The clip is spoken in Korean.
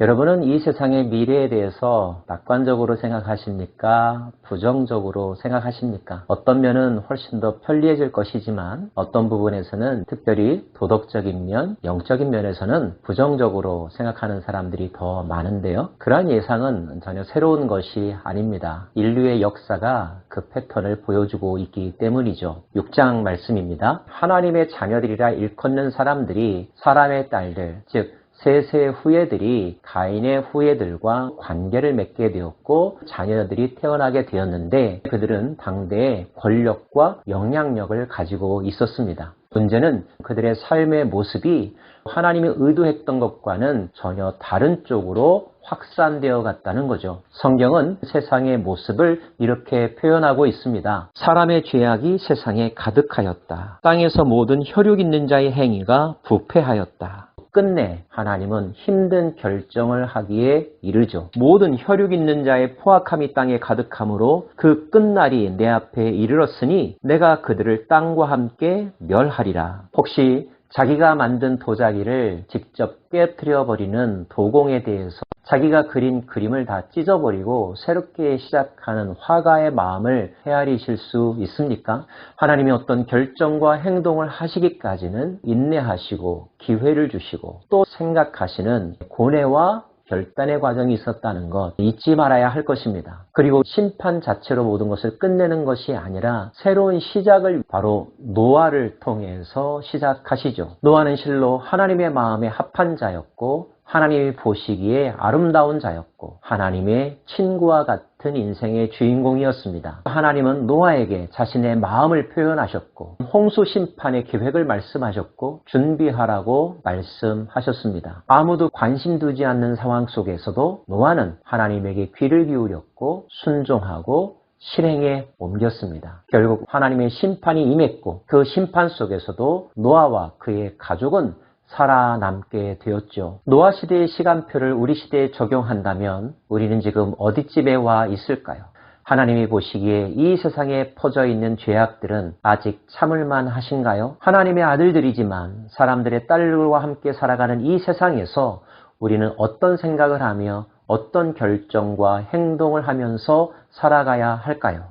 여러분은 이 세상의 미래에 대해서 낙관적으로 생각하십니까? 부정적으로 생각하십니까? 어떤 면은 훨씬 더 편리해질 것이지만 어떤 부분에서는 특별히 도덕적인 면, 영적인 면에서는 부정적으로 생각하는 사람들이 더 많은데요. 그러한 예상은 전혀 새로운 것이 아닙니다. 인류의 역사가 그 패턴을 보여주고 있기 때문이죠. 6장 말씀입니다. 하나님의 자녀들이라 일컫는 사람들이 사람의 딸들, 즉 셋의 후예들이 가인의 후예들과 관계를 맺게 되었고 자녀들이 태어나게 되었는데 그들은 당대의 권력과 영향력을 가지고 있었습니다. 문제는 그들의 삶의 모습이 하나님이 의도했던 것과는 전혀 다른 쪽으로 확산되어 갔다는 거죠. 성경은 세상의 모습을 이렇게 표현하고 있습니다. 사람의 죄악이 세상에 가득하였다. 땅에서 모든 혈육 있는 자의 행위가 부패하였다. 끝내 하나님은 힘든 결정을 하기에 이르죠. 모든 혈육 있는 자의 포악함이 땅에 가득함으로 그 끝날이 내 앞에 이르렀으니 내가 그들을 땅과 함께 멸하리라. 혹시 자기가 만든 도자기를 직접 깨뜨려 버리는 도공에 대해서 자기가 그린 그림을 다 찢어버리고 새롭게 시작하는 화가의 마음을 헤아리실 수 있습니까? 하나님이 어떤 결정과 행동을 하시기까지는 인내하시고 기회를 주시고 또 생각하시는 고뇌와 결단의 과정이 있었다는 것 잊지 말아야 할 것입니다. 그리고 심판 자체로 모든 것을 끝내는 것이 아니라 새로운 시작을 바로 노아를 통해서 시작하시죠. 노아는 실로 하나님의 마음에 합한 자였고 하나님이 보시기에 아름다운 자였고 하나님의 친구와 같은 인생의 주인공이었습니다. 하나님은 노아에게 자신의 마음을 표현하셨고 홍수 심판의 계획을 말씀하셨고 준비하라고 말씀하셨습니다. 아무도 관심 두지 않는 상황 속에서도 노아는 하나님에게 귀를 기울였고 순종하고 실행에 옮겼습니다. 결국 하나님의 심판이 임했고 그 심판 속에서도 노아와 그의 가족은 살아남게 되었죠. 노아 시대의 시간표를 우리 시대에 적용한다면 우리는 지금 어디쯤에 와 있을까요? 하나님이 보시기에 이 세상에 퍼져 있는 죄악들은 아직 참을만 하신가요? 하나님의 아들들이지만 사람들의 딸들과 함께 살아가는 이 세상에서 우리는 어떤 생각을 하며 어떤 결정과 행동을 하면서 살아가야 할까요?